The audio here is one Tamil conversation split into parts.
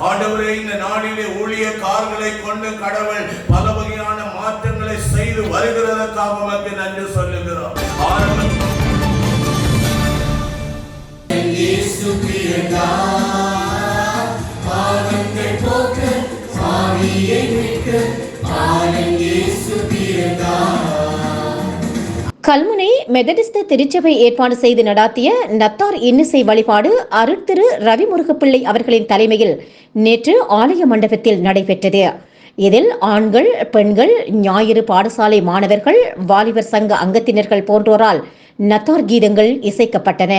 ஆண்டவரே இந்த நாளிலே ஊழியக்காரர்களை கொண்டு கடவுள் பல வகையான மாற்றங்களை செய்து வருகிறதற்காக உமக்கு நன்றி சொல்லுகிறோம். ஆரம்பம் இயேசு போக்க பாவியை மீட்க கல்முனை மெதடிஸ்த திருச்சபை ஏற்பாடு செய்து நடாத்திய நத்தார் இன்னிசை வழிபாடு அருட்திரு ரவிமுருகப்பிள்ளை அவர்களின் தலைமையில் நேற்று ஆலய மண்டபத்தில் நடைபெற்றது. இதில் ஆண்கள் பெண்கள் ஞாயிறு பாடசாலை மாணவர்கள் வாலிபர் சங்க அங்கத்தினர்கள் போன்றோரால் நத்தார் கீதங்கள் இசைக்கப்பட்டன.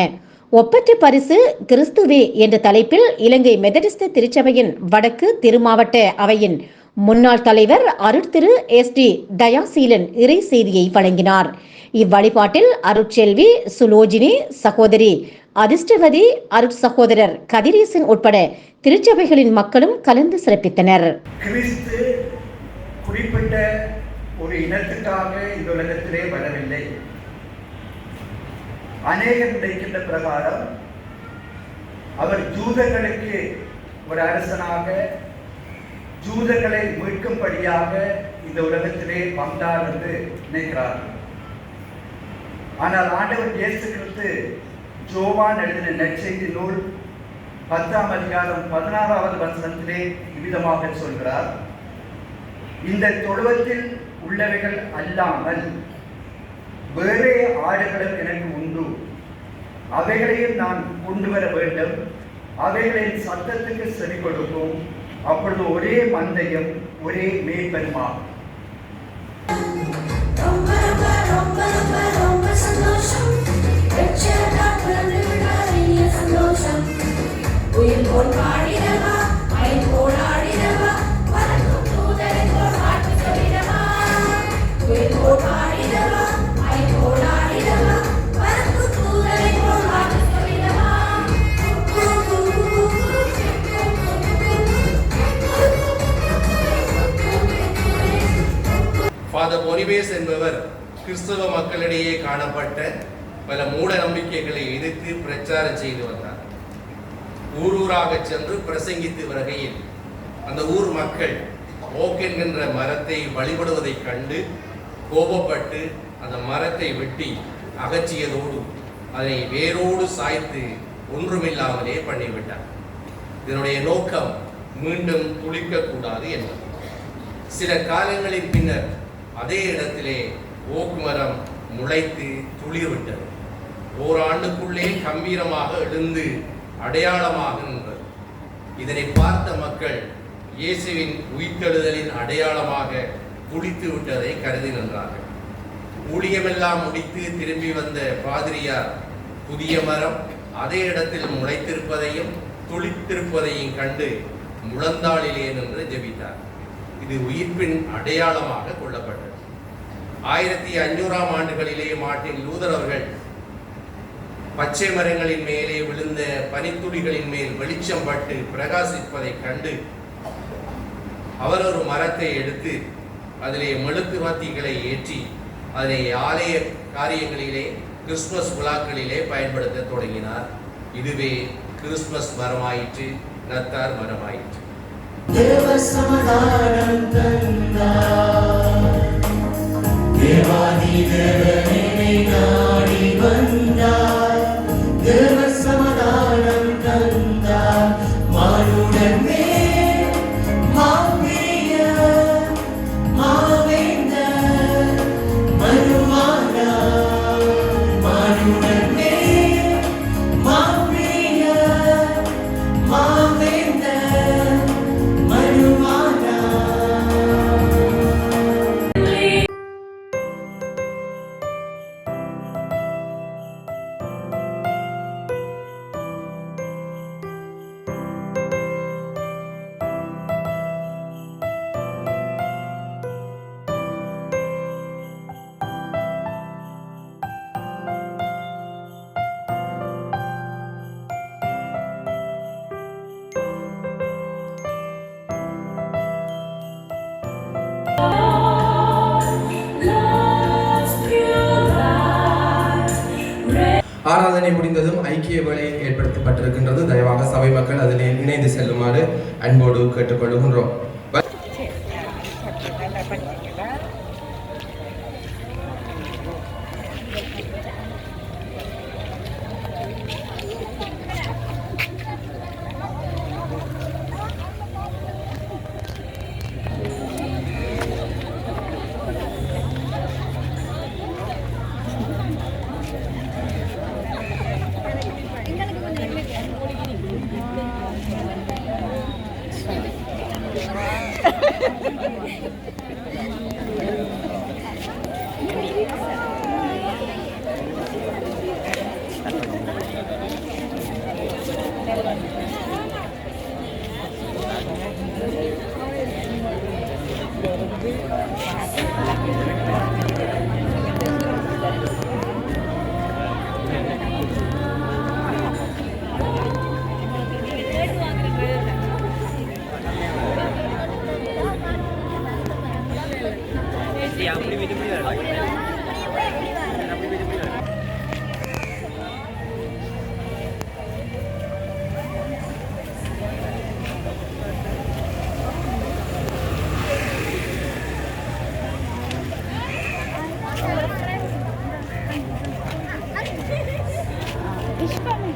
ஒப்பற்ற பரிசு கிறிஸ்துவே என்ற தலைப்பில் இலங்கை மெதடிஸ்த திருச்சபையின் வடக்கு திருமாவட்ட அவையின் முன்னாள் தலைவர் அருட்திரு எஸ் டி தயாசீலன் இறை செய்தியை வழங்கினார். இவ்வழிபாட்டில் அருட்செல்வி சுலோஜினி சகோதரி அதிர்ஷ்டவதி அருட் சகோதரர் கதிரேசன் உட்பட திருச்சபைகளின் மக்களும் கலந்து சிறப்பித்தனர். கிறிஸ்து குறிப்பிட்ட ஒரு இனத்துக்காக இந்த உலகத்திலே வரவில்லை அநேகர் நினைக்கின்ற பிரகாரம் அவர் தூதர்களுக்கு ஒரு அரசனாக ஜூதர்களை மீட்கும்படியாக இந்த உலகத்திலே வந்தார் என்று நினைக்கிறார்கள். ஆனால் ஆண்டவர் இயேசு கிறிஸ்து ஜோவான் எழுதின நற்செய்தி நூல் பத்தாம் அதிகாரம் பதினாறாவது வசனத்திலே இவ்விதமாக சொல்கிறார். இந்த தொழுவத்தில் உள்ளவைகள் அல்லாமல் வேறே ஆடுகளும் எனக்கு உண்டு. அவைகளையும் நான் கொண்டு வர வேண்டும். அவைகளின் சத்தத்துக்கு செவி கொடுக்கும் அப்பொழுது ஒரே மந்தையும் ஒரே மேய்பெருமாகும் ஃபாதர் பொனிபேஸ் என்பவர் கிறிஸ்தவ மக்களிடையே காணப்பட்ட பல மூட நம்பிக்கைகளை எதிர்த்து பிரச்சாரம் செய்து வந்தார். ஊர் ஊராக சென்று பிரசங்கித்து வருகையில் அந்த ஊர் மக்கள் ஓக் மரத்தை வழிபடுவதைக் கண்டு கோபப்பட்டு அந்த மரத்தை வெட்டி அகற்றியதோடு அதனை வேரோடு சாய்த்து ஒன்றுமில்லாமலே பண்ணிவிட்டார். இதனுடைய நோக்கம் மீண்டும் துளிக்கக்கூடாது என்பது. சில காலங்களின் பின்னர் அதே இடத்திலே ஓக் மரம் முளைத்து துளிர்விட்டது. ஓராண்டுக்குள்ளே கம்பீரமாக எழுந்து அடையாளமாக நின்றது. இதனை பார்த்த மக்கள் இயேசுவின் உயிர்த்தெழுதலின் அடையாளமாக துடித்து விட்டதை கருதி நின்றார்கள். ஊழியமெல்லாம் முடித்து திரும்பி வந்த பாதிரியார் புதிய மரம் அதே இடத்தில் முளைத்திருப்பதையும் துளித்திருப்பதையும் கண்டு முழந்தாளிலே நின்று ஜெபித்தார். இது உயிர்ப்பின் அடையாளமாக கொள்ளப்பட்டது. ஆயிரத்தி அஞ்சூறாம் ஆண்டுகளிலே மார்ட்டின் லூதர் அவர்கள் பச்சை மரங்களின் மேலே விழுந்த பனித்துளிகளின் மேல் வெளிச்சம் பட்டு பிரகாசிப்பதைக் கண்டு அவர் ஒரு மரத்தை எடுத்து அதிலே மெழுகுவர்த்திகளை ஏற்றி அதனை ஆலய காரியங்களிலே கிறிஸ்துமஸ் விழாக்களிலே பயன்படுத்த தொடங்கினார். இதுவே கிறிஸ்துமஸ் மரமாயிற்று நத்தார் மரமாயிற்று. தேவ சமதானம் தந்தார். Amen. ஆராதனை முடிந்ததும் ஐக்கிய வேலை ஏற்படுத்தப்பட்டிருக்கின்றது. தயவாக சபை மக்கள் அதில் இணைந்து செல்லுமாறு அன்போடு கேட்டுக்கொள்கின்றோம். Thank you.